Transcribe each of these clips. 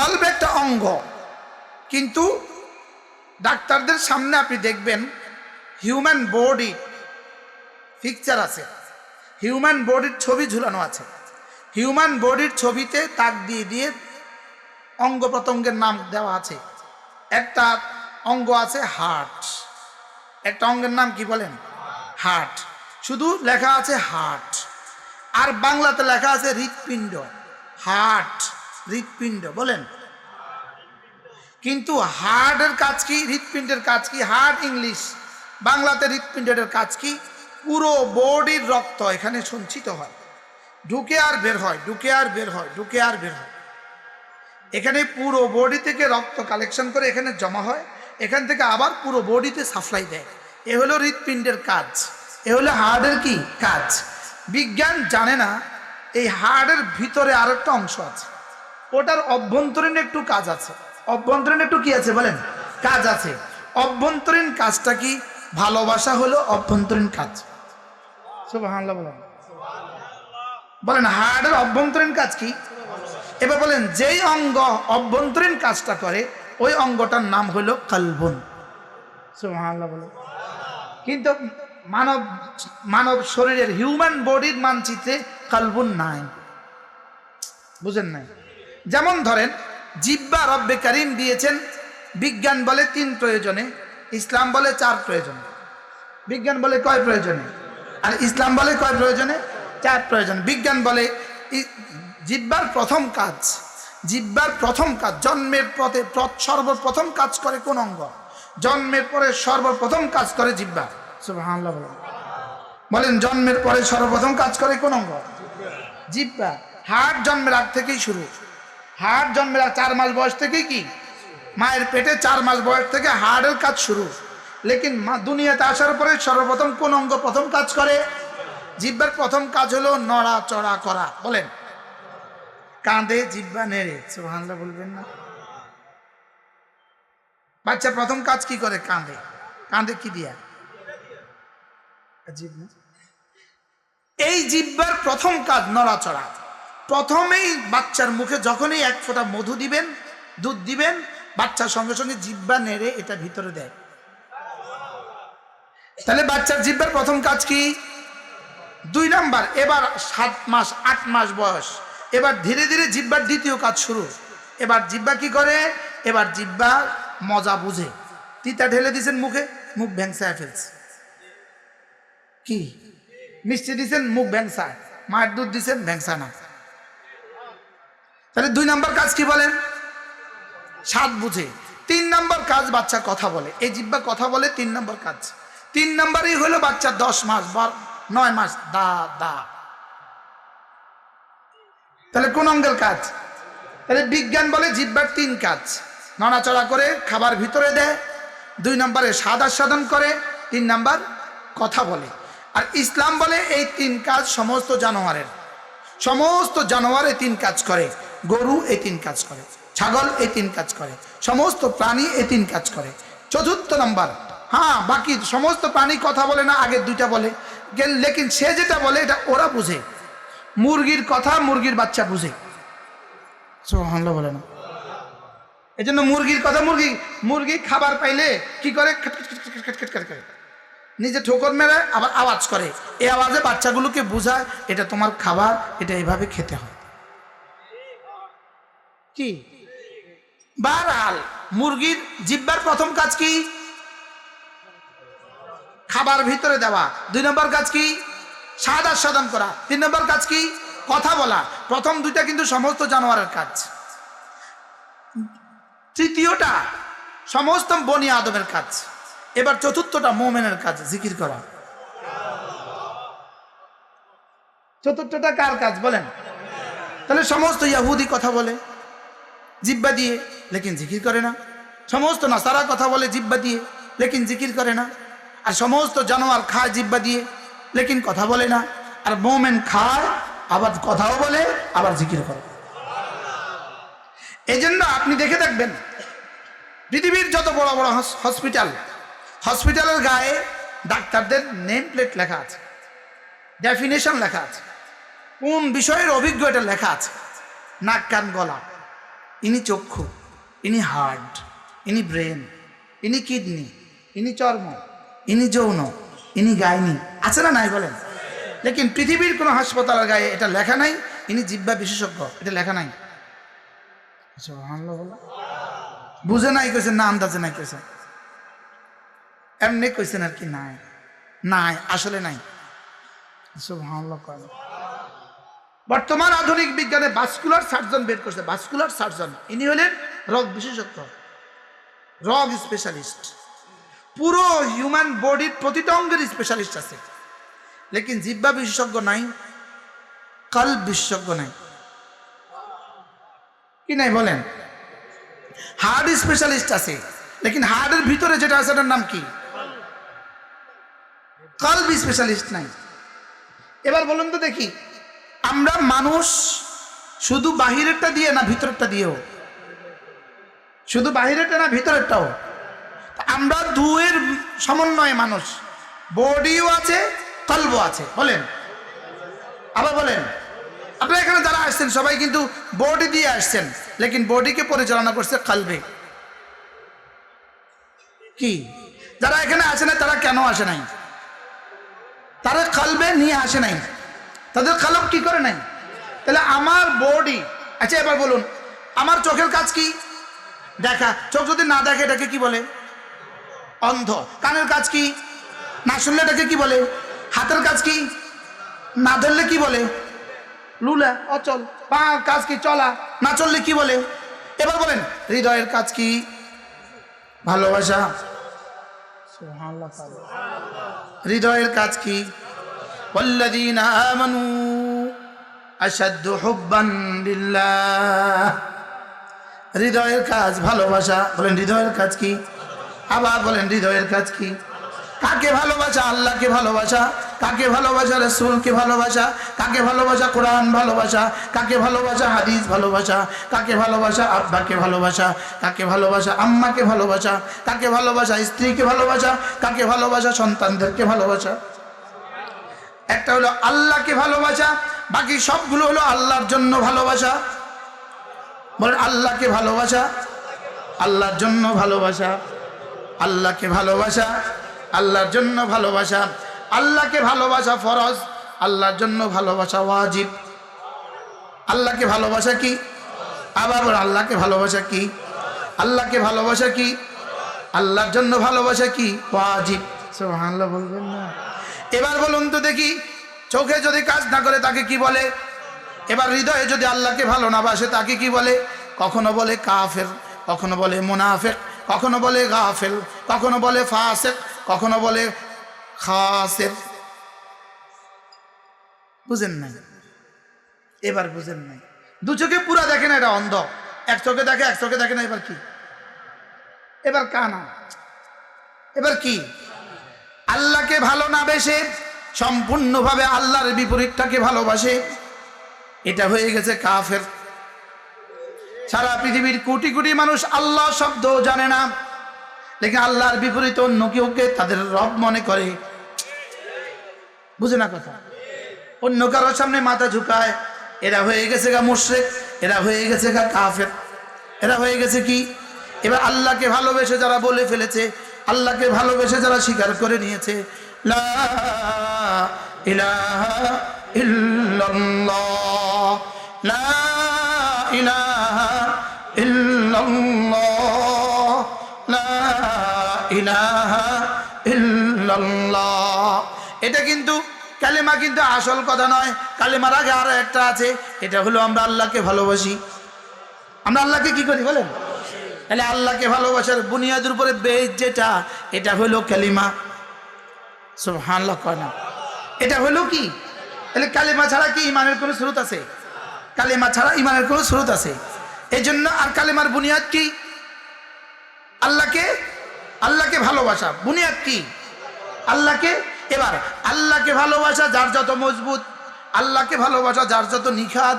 কলব একটা অঙ্গ। কিন্তু ডাক্তারদের সামনে আপনি দেখবেন হিউম্যান বডি পিকচার আছে। হিউম্যান বডির ছবি ঝুলানো আছে। হিউম্যান বডির ছবিতে তাক দিয়ে দিয়ে অঙ্গ প্রত্যঙ্গের নাম দেওয়া আছে। একটা অঙ্গ আছে হার্ট একটা অঙ্গের নাম কি বলেন? হার্ট শুধু লেখা আছে হার্ট আর বাংলাতে লেখা আছে হৃৎপিণ্ড। হার্ট হৃৎপিণ্ড, বলেন। কিন্তু হার্টের কাজ কি? হৃৎপিণ্ডের কাজ কি? Heart English. বাংলাতে হৃৎপিণ্ডের কাজ কি? পুরো বডির রক্ত এখানে সঞ্চিত হয়। ঢুকে আর বের হয়, ঢুকে আর বের হয়, ঢুকে আর বের হয়। এখানে পুরো বডি থেকে রক্ত কালেকশন করে এখানে জমা হয়। এখান থেকে আবার পুরো বডিতে সাপ্লাই দেয়। এ হলো হৃৎপিণ্ডের কাজ। এ হলো হার্টের কি? কাজ। বিজ্ঞান জানে না, এই হার্টের ভিতরে আরেকটা অংশ আছে। ওটার অভ্যন্তরীণ একটু কাজ আছে। অভ্যন্তরীণ একটু কি আছে বলেন? কাজ আছে। অভ্যন্তরীণ কাজটা কি? ভালোবাসা হলো অভ্যন্তরীণ কাজ। বলেন। বলেন হার্টের অভ্যন্তরীণ কাজ কি? এবার বলেন যেই অঙ্গ অভ্যন্তরীণ কাজটা করে ওই অঙ্গটার নাম হলো কালবন। কিন্তু মানব মানব শরীরের হিউম্যান বডির মানচিত্রে কালবুন নাই। বুঝেন নাই? যেমন ধরেন, জিব্বা রব্বে কারিম দিয়েছেন, বিজ্ঞান বলে তিন প্রয়োজনে, ইসলাম বলে চার প্রয়োজনে। বিজ্ঞান বলে কয় প্রয়োজনে? আর ইসলাম বলে কয় প্রয়োজনে? চার প্রয়োজন। বিজ্ঞান বলে জিব্বার প্রথম কাজ, জিব্বার প্রথম কাজ, জন্মের পথে প্র- সর্বপ্রথম কাজ করে কোন অঙ্গ? জন্মের পরে সর্বপ্রথম কাজ করে জিব্বা। বলেন। বলেন, জন্মের পরে সর্বপ্রথম কাজ করে কোন অঙ্গ? জিব্বা। হার্ট জন্মের আগ থেকেই শুরু। হার্ট জন্মের চার মাস বয়স থেকেই কি? মায়ের পেটে চার মাস বয়স থেকে হার্টের কাজ শুরু। লেকিন মা দুনিয়াতে আসার পরে সর্বপ্রথম কোন অঙ্গ প্রথম কাজ করে? জিব্বার প্রথম কাজ হলো নড়া চড়া করা। বলেন। কাঁধে জিব্বা নেড়ে। সুবহানাল্লাহ বলবেন না। বাচ্চা প্রথম কাজ কি করে কাঁধে? কাঁধে কি দিয়া? এই জিব্বার প্রথম কাজ নড়াচড়া। প্রথমেই বাচ্চার মুখে যখনই এক ফোঁটা মধু দিবেন, দুধ দিবেন বাচ্চার সঙ্গে সঙ্গে জিব্বা নেড়ে এটা ভিতরে দেয়। তাহলে বাচ্চার জিব্বার প্রথম কাজ কি? দুই নাম্বার, এবার সাত মাস, আট মাস বয়স। এবার ধীরে ধীরে জিব্বার দ্বিতীয় কাজ শুরু। এবার জিব্বা কি করে? এবার জিব্বা মজা বুঝে। তিতা ঢেলে দিছেন মুখে, মুখ ভ্যাংসায় ফেলছে। কি? মিষ্টি দিছেন মুখ ভ্যাংসায়। মায়ের দুধ দিছেন ভ্যাংসা না। তাহলে দুই নাম্বার কাজ কি বলেন স্বাদ বুঝে। তিন নাম্বার কাজ বাচ্চা কথা বলে। এই জিব্বা কথা বলে তিন নাম্বার কাজ। তিন নাম্বারই হলো বাচ্চা দশ মাস নয় মাস। দা দা। তাহলে কোন অঙ্গের কাজ? তাহলে বিজ্ঞান বলে জিব্বার তিন কাজ। নড়াচড়া করে খাবার ভিতরে দেয়। দুই নম্বরে স্বাদ আস্বাদন করে। তিন নাম্বার কথা বলে। আর ইসলাম বলে এই তিন কাজ সমস্ত জানোয়ারের। সমস্ত জানোয়ারে তিন কাজ করে। গরু এই তিন কাজ করে, ছাগল এই তিন কাজ করে, সমস্ত প্রাণী এই তিন কাজ করে। চতুর্থ নাম্বার হ্যাঁ বাকি সমস্ত প্রাণী কথা বলে না আগের দুইটা বলে। লেকিন সে যেটা বলে, এটা ওরা বুঝে। মুরগির কথা মুরগির বাচ্চা বুঝে। সুবহানাল্লাহ বলে না। এই জন্য মুরগির কথা মুরগি মুরগি খাবার পাইলে কি করে? নিজে ঠোকর মেরে আবার আওয়াজ করে। এই আওয়াজে বাচ্চাগুলোকে বোঝায়, এটা তোমার খাবার, এটা এইভাবে খেতে হয়। কি? বারহাল মুরগির জিব্বার প্রথম কাজ কি? খাবার ভিতরে দেওয়া। দুই নম্বর কাজ কি? স্বাদ আস্বাদন করা। তিন নম্বর কাজ কি? কথা বলা। প্রথম দুইটা কিন্তু সমস্ত জানোয়ারের কাজ। তৃতীয়টা সমস্ত বনি আদমের কাজ। এবার চতুর্থটা মোমেনের কাজ, জিকির করা। চতুর্থটা কার কাজ বলেন? তাহলে সমস্ত ইয়াহুদি কথা বলে। জিব্বা দিয়ে, লেকিন জিকির করে না। সমস্ত নাসারা কথা বলে জিব্বা দিয়ে, লেকিন জিকির করে না। আর সমস্ত জানোয়ার খায় জিব্বা দিয়ে, লেকিন কথা বলে না। আর মোমেন খায়, আবার কথাও বলে, আবার জিকির করে। এই জন্য আপনি দেখে থাকবেন পৃথিবীর যত বড় বড় হসপিটাল হসপিটালের গায়ে ডাক্তারদের নেম প্লেট লেখা আছে। ডেফিনেশন লেখা আছে। কোন বিষয়ের অভিজ্ঞ এটা লেখা আছে? নাক, কান, গলা। ইনি চক্ষু, ইনি হার্ট, ইনি ব্রেন, ইনি কিডনি, ইনি চর্ম, ইনি যৌন, ইনি গাইনি। আছে না নাই বলেন? লেকিন পৃথিবীর কোনো হাসপাতালের গায়ে এটা লেখা নাই, ইনি জিব্বা বিশেষজ্ঞ, এটা লেখা নাই। বুঝে নাই কইছেন না আন্দাজে নাই কইছেন এমনি কইছেন আর কি, নাই নাই, আসলে নাই। সুবহানাল্লাহ কয়। বর্তমান আধুনিক বিজ্ঞানে ভাস্কুলার সার্জন বের করছে। ভাস্কুলার সার্জন ইনি হলেন রোগ বিশেষজ্ঞ, রগ স্পেশালিস্ট পুরো হিউম্যান বডির প্রতিটা অঙ্গের স্পেশালিস্ট আছে। লেকিন জিব্বা বিশেষজ্ঞ নাই কাল বিশেষজ্ঞ নাই। কি নাই বলেন? হার্ট স্পেশালিস্ট আছে। লেকিন হার্টের ভিতরে যেটা আছে এটার নাম কি? কাল্ব স্পেশালিস্ট নাই। এবার বলুন তো দেখি আমরা মানুষ শুধু বাহিরেরটা দিয়ে না ভিতরেরটা দিয়েও? শুধু বাহিরেরটা না ভিতরেরটাও? আমরা দুয়ের সমন্বয়ে মানুষ। বডিও আছে কল্ব আছে। বলেন। আবার বলেন। আপনারা এখানে যারা আসছেন, সবাই কিন্তু বডি দিয়ে আসছেন, লেকিন বডিকে পরিচালনা করছে কালবে। কি? যারা এখানে আসে না তারা কেন আসে নাই? তারা কালবে নিয়ে আসে নাই। তাদের কালব কি করে নাই? তাহলে আমার বডি আচ্ছা এবার বলুন, আমার চোখের কাজ কি? দেখা, চোখ যদি না দেখে এটাকে কি বলে? অন্ধ। কানের কাজ কি? না শুনলে এটাকে কি বলে? হাতের কাজ কি? না ধরলে কি বলে? লুলা, অচল। পা কাজ কি? চলা। না চললে কি বলে? এবার বলেন, হৃদয়ের কাজ কি? ভালোবাসা। হৃদয়ের কাজ কি? والذين آمنوا أشد حبا لله হৃদয়ের কাজ ভালোবাসা বলেন হৃদয়ের কাজ কি আবার বলেন হৃদয়ের কাজ কি কাকে ভালোবাসা আল্লাহকে ভালোবাসা কাকে ভালোবাসা রসুলকে ভালোবাসা কাকে ভালোবাসা কোরআন ভালোবাসা কাকে ভালোবাসা হাদিস ভালোবাসা কাকে ভালোবাসা আব্বাকে ভালোবাসা কাকে ভালোবাসা আম্মাকে ভালোবাসা কাকে ভালোবাসা স্ত্রীকে ভালোবাসা কাকে ভালোবাসা সন্তানদেরকে ভালোবাসা একটা হলো আল্লাহকে ভালোবাসা, বাকি সবগুলো হলো আল্লাহর জন্য ভালোবাসা। বলেন, আল্লাহকে ভালোবাসা, আল্লাহর জন্য ভালোবাসা, আল্লাহকে ভালোবাসা, আল্লাহর জন্য ভালোবাসা। আল্লাহকে ভালোবাসা ফরজ, আল্লাহর জন্য ভালোবাসা ওয়াজিব। আল্লাহকে ভালোবাসা কি? আবার আল্লাহকে ভালোবাসা কি? আল্লাহকে ভালোবাসা কি? আল্লাহর জন্য ভালোবাসা কি? ওয়াজিব। সুবহানাল্লাহ বলবেন না। এবার বলুন তো দেখি, চোখে যদি কাজ না করে তাকে কি বলে? এবার হৃদয়ে যদি আল্লাহকে ভালো না বাসে তাকে কি বলে? কখনো বলে কাফের, কখনো বলে মুনাফেক, কখনো বলে গাফেল, কখনো বলে ফাসেক, কখনো বলে খাসের। বুঝেন নাই? এবার বুঝেন নাই? দু চোখে পুরা দেখে না এটা অন্ধ। এক চোখে দেখে, এক চোখে দেখে না, এবার কি? এবার কানা? এবার কি? আল্লাহকে ভালো না বেসে সম্পূর্ণভাবে আল্লাহর বিপরীতটাকে ভালোবাসে, এটা হয়ে গেছে কাফের। সারা পৃথিবীর কোটি কোটি মানুষ আল্লাহ শব্দ জানে না, লেকিন আল্লাহর বিপরীত অন্য কেউকে তাদের রব মনে করে। বুঝে না কথা? অন্য কারোর সামনে মাথা ঝুঁকায়, এরা হয়ে গেছে গা মুশ্রেক, এরা হয়ে গেছে গা কাফের। এরা হয়ে গেছে কি? এবার আল্লাহকে ভালোবেসে যারা বলে ফেলেছে আল্লাহকে ভালোবেসে যারা স্বীকার করে নিয়েছে, লা লা এটা কিন্তু কালেমা কিন্তু আসল কথা নয়, কালেমার আগে আরও একটা আছে, এটা হলো আমরা আল্লাহকে ভালোবাসি। আমরা আল্লাহকে কি করি বলেন? তাহলে আল্লাহকে ভালোবাসার বুনিয়াদের উপরে বেজ যেটা, এটা হলো কালিমা। সুবহানাল্লাহ কয় না। এটা হলো কি? তাহলে কালিমা ছাড়া কি ইমানের কোনো স্রোত আছে? কালিমা ছাড়া ইমানের কোনো স্রোত আছে। এই জন্য আর কালিমার বুনিয়াদ কি? আল্লাহকে আল্লাহকে ভালোবাসা। বুনিয়াদ কি? আল্লাহকে, এবার আল্লাহকে ভালোবাসা যার যত মজবুত, আল্লাহকে ভালোবাসা যার যত নিখাদ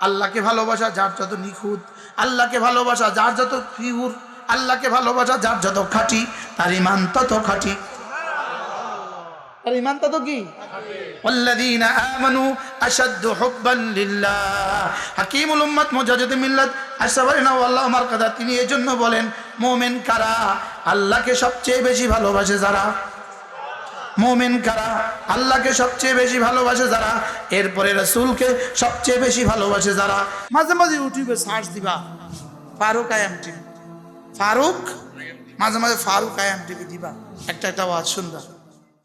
আল্লাহকে ভালোবাসা যার যত নিখুঁত আল্লাহকে ভালোবাসা যার যত পিউর আল্লাহকে ভালোবাসা যার যত খাঁটি তার ইমান তত খাঁটি আর ইমানটা তো কি والذين آمنوا أشد حبا لله হাকিমুল উম্মত মুজাহিদ মিল্লাত আশরাফিনা আল্লাহ আমার কথা তিনি এই জন্য বলেন মুমিন কারা আল্লাহকে সবচেয়ে বেশি ভালোবাসে যারা মোমেন কারা? আল্লাহকে সবচেয়ে বেশি ভালোবাসে যারা? এরপরে রসুলকে সবচেয়ে বেশি ভালোবাসে যারা? মাঝে মাঝে ইউটিউবে সার্চ দিবা, ফারুক আয়াম টিভি। ফারুক? মাঝে মাঝে ফারুক আয়াম টিভি দিবা। একটা একটা আওয়াজ সুন্দর